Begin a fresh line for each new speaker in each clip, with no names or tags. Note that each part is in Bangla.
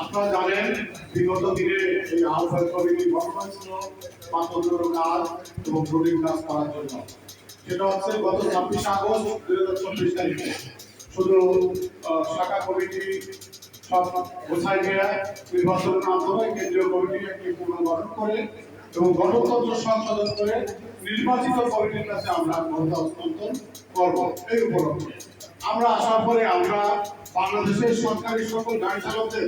আপনারা জানেন, বিগত দিনে এই কমিটি গঠন ছিল পাঁচজনের কাজ এবং কাজ করার জন্য। সেটা হচ্ছে গত ছাব্বিশ আগস্ট দুই হাজার চব্বিশ তারিখে। শুধু শাখা কমিটি, সব গোছাই নিয়ে নির্বাচনের মাধ্যমে কেন্দ্রীয় কমিটি একটি পুনর্গঠন করে এবং গণতন্ত্র সংশোধন করে নির্বাচিত কমিটির কাছে আমরা ক্ষমতা হস্তান্তর করব। এই উপলক্ষে। আমরা আসার পরে আমরা বাংলাদেশের সরকারি সকল গাড়ি চালকদের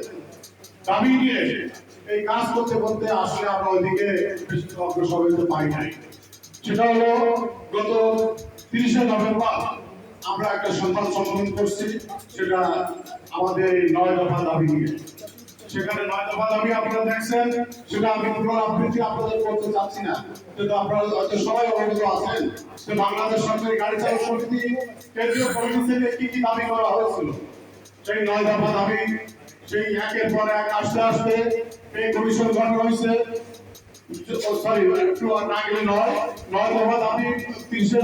দাবি নিয়ে এই কাজ করতে করতে আসলে আমরা ওইদিকে অগ্রসর হতে পারি নাই। সেটা হলো, গত তিরিশে নভেম্বর আমরা একটা সংবাদ সম্মেলন করছি, সেটা আমাদের নয় দফা দাবি নিয়ে। সেখানে নয় দফা দাবি আপনারা দেখছেন, সেটা আমি পুরো আবৃত্তি আপনাদের করতে চাচ্ছি না। কিন্তু আপনারা হয়তো সবাই অবগত আছেন যে বাংলাদেশ সরকারি গাড়ি চালক সমিতি কেন্দ্রীয় কমিটি থেকে কি কি দাবি করা হয়েছিল। সেই নয় দফা দাবি, সেই একের পর এক আসতে আসতে এই কমিশন গঠন হয়েছে। সরি, একটু না গেলে নয়। নয় দফা দাবি, তিরিশে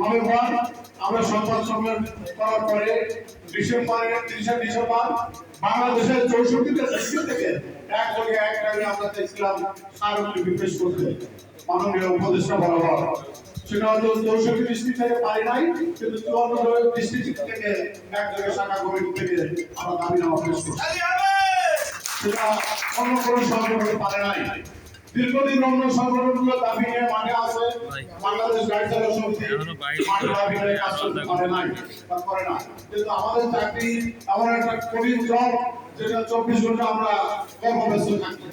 নভেম্বর আমরা সংবাদ সম্মেলন করার পরে ডিসেম্বরে, তিরিশে ডিসেম্বর বাংলাদেশের চৌষট্টিটা ডিস্ট্রিক্ট থেকে একযোগে এক আমরা দেখছিলাম স্মারকলিপি পেশ করতে। মাননীয় উপদেষ্টা বরাবর। সেটা হয়তো চৌষট্টি ডিস্ট্রিক্ট থেকে পারি নাই, কিন্তু চুয়ান্ন ডিস্ট্রিক্ট থেকে একযোগে শাখা কমিটি থেকে আমরা দাবি নামা পেশ সেটা অন্য কোনো সংগঠন পারে নাই। দীর্ঘদিন অন্য সংগঠনগুলো দাবি নিয়ে মাঠে আছে। বাংলাদেশ গাড়ি চালক সমিতি মাঠে দাবি নিয়ে কাজ করতে নাই করে না। কিন্তু আমাদের চাকরি এমন একটা কঠিন জব যেটা চব্বিশ ঘণ্টা আমরা কর্মব্যস্ত থাকি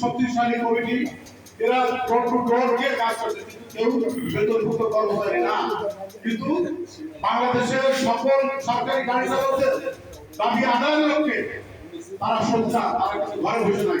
শক্তিশালী কমিটি, এরা বেতনভুক্ত কর্মচারী না। কিন্তু বাংলাদেশের সকল সরকারি গাড়ি চালকদের দাবি আদায়ের লক্ষ্যে তারা সোচ্চা তারা কিন্তু ঘরে বসে নাই।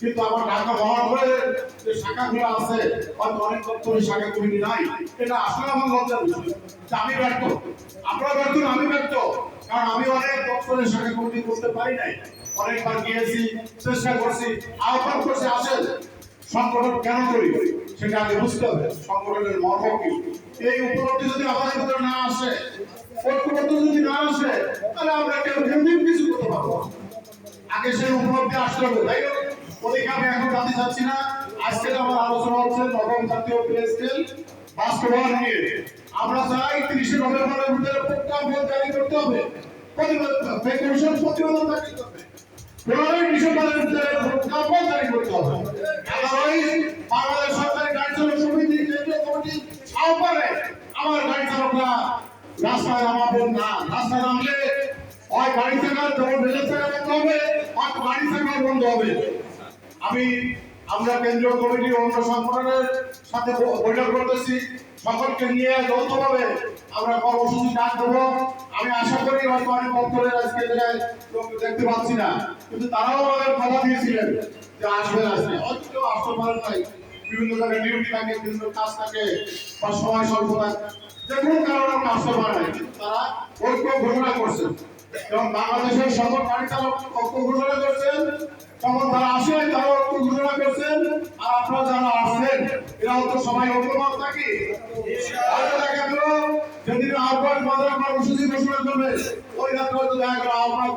কিন্তু আমার ঢাকা মহানগরের যে শাখাগুলো আছে হয়তো অনেক দপ্তরের শাখা কমিটি নাই। এটা আসলে আমার লজ্জার বিষয় যে আমি ব্যর্থ। আপনারা ব্যর্থ না, আমি ব্যর্থ। কারণ আমি অনেক দপ্তরের শাখা কমিটি করতে পারি নাই। অনেকবার গিয়েছি চেষ্টা করছি আহ্বান করছি আসেন। সংগঠন কেন করি? সেটা আগে বুঝতে হবে। সংগঠনের মর্ম কি? এই উপলব্ধি যদি আমাদের ভিতরে না আসে ঐক্যবদ্ধ যদি না আসে তাহলে আমরা কেউ কিছু করতে পারব আগে সেই উপলব্ধি আসতে হবে তাই না? ওদিকে আমি এখন জানতে না। আজকে আমার আলোচনা হচ্ছে নবম জাতীয় প্লে স্কেল আমরা চাই তিরিশে নভেম্বরের ভিতরে করতে হবে। কমিশন প্রতিবেদন জারি সরকারি গাড়ি চালক সমিতি, কেন্দ্রীয় কমিটি আহ্বানে আমার গাড়ি চালকরা রাস্তায় নামাবেন না। রাস্তায় নামলে হয় গাড়ি থাকা যেমন রেলের থাকা হবে হয় গাড়ি বন্ধ হবে। আমি, আমরা কেন্দ্রীয় কমিটি অন্য সংগঠনের সাথে বৈঠক করতেছি। সকলকে নিয়ে যৌথভাবে আমরা কর্মসূচি ডাক দেবো আমি আশা করি হয়তো অনেক দপ্তরের আজকে দেখতে পাচ্ছি না, কিন্তু তারাও আমাদের কথা দিয়েছিলেন যে আসবেন আসবে হয়তো আসতে পারেন নাই। বিভিন্ন জায়গায় ডিউটি থাকে, বিভিন্ন কাজ থাকে, বা সময় স্বল্প থাকে। যে কোনো কারণে আমরা আসতে পারে নাই, কিন্তু তারা ঐক্য ঘোষণা করছেন। এবং বাংলাদেশের সকল গাড়ি চালক ঐক্য ঘোষণা করছেন। তখন তারা আসেন তারা ঐক্য ঘোষণা করছেন আর আপনারা যারা আসছেন এরা তো সবাই ঐক্যমত থাকে দেখা গেল, যেদিন আহ্বান বাজার কর্মসূচি ঘোষণা করবে, ওই রাত্রে দেখা গেল আহ্বান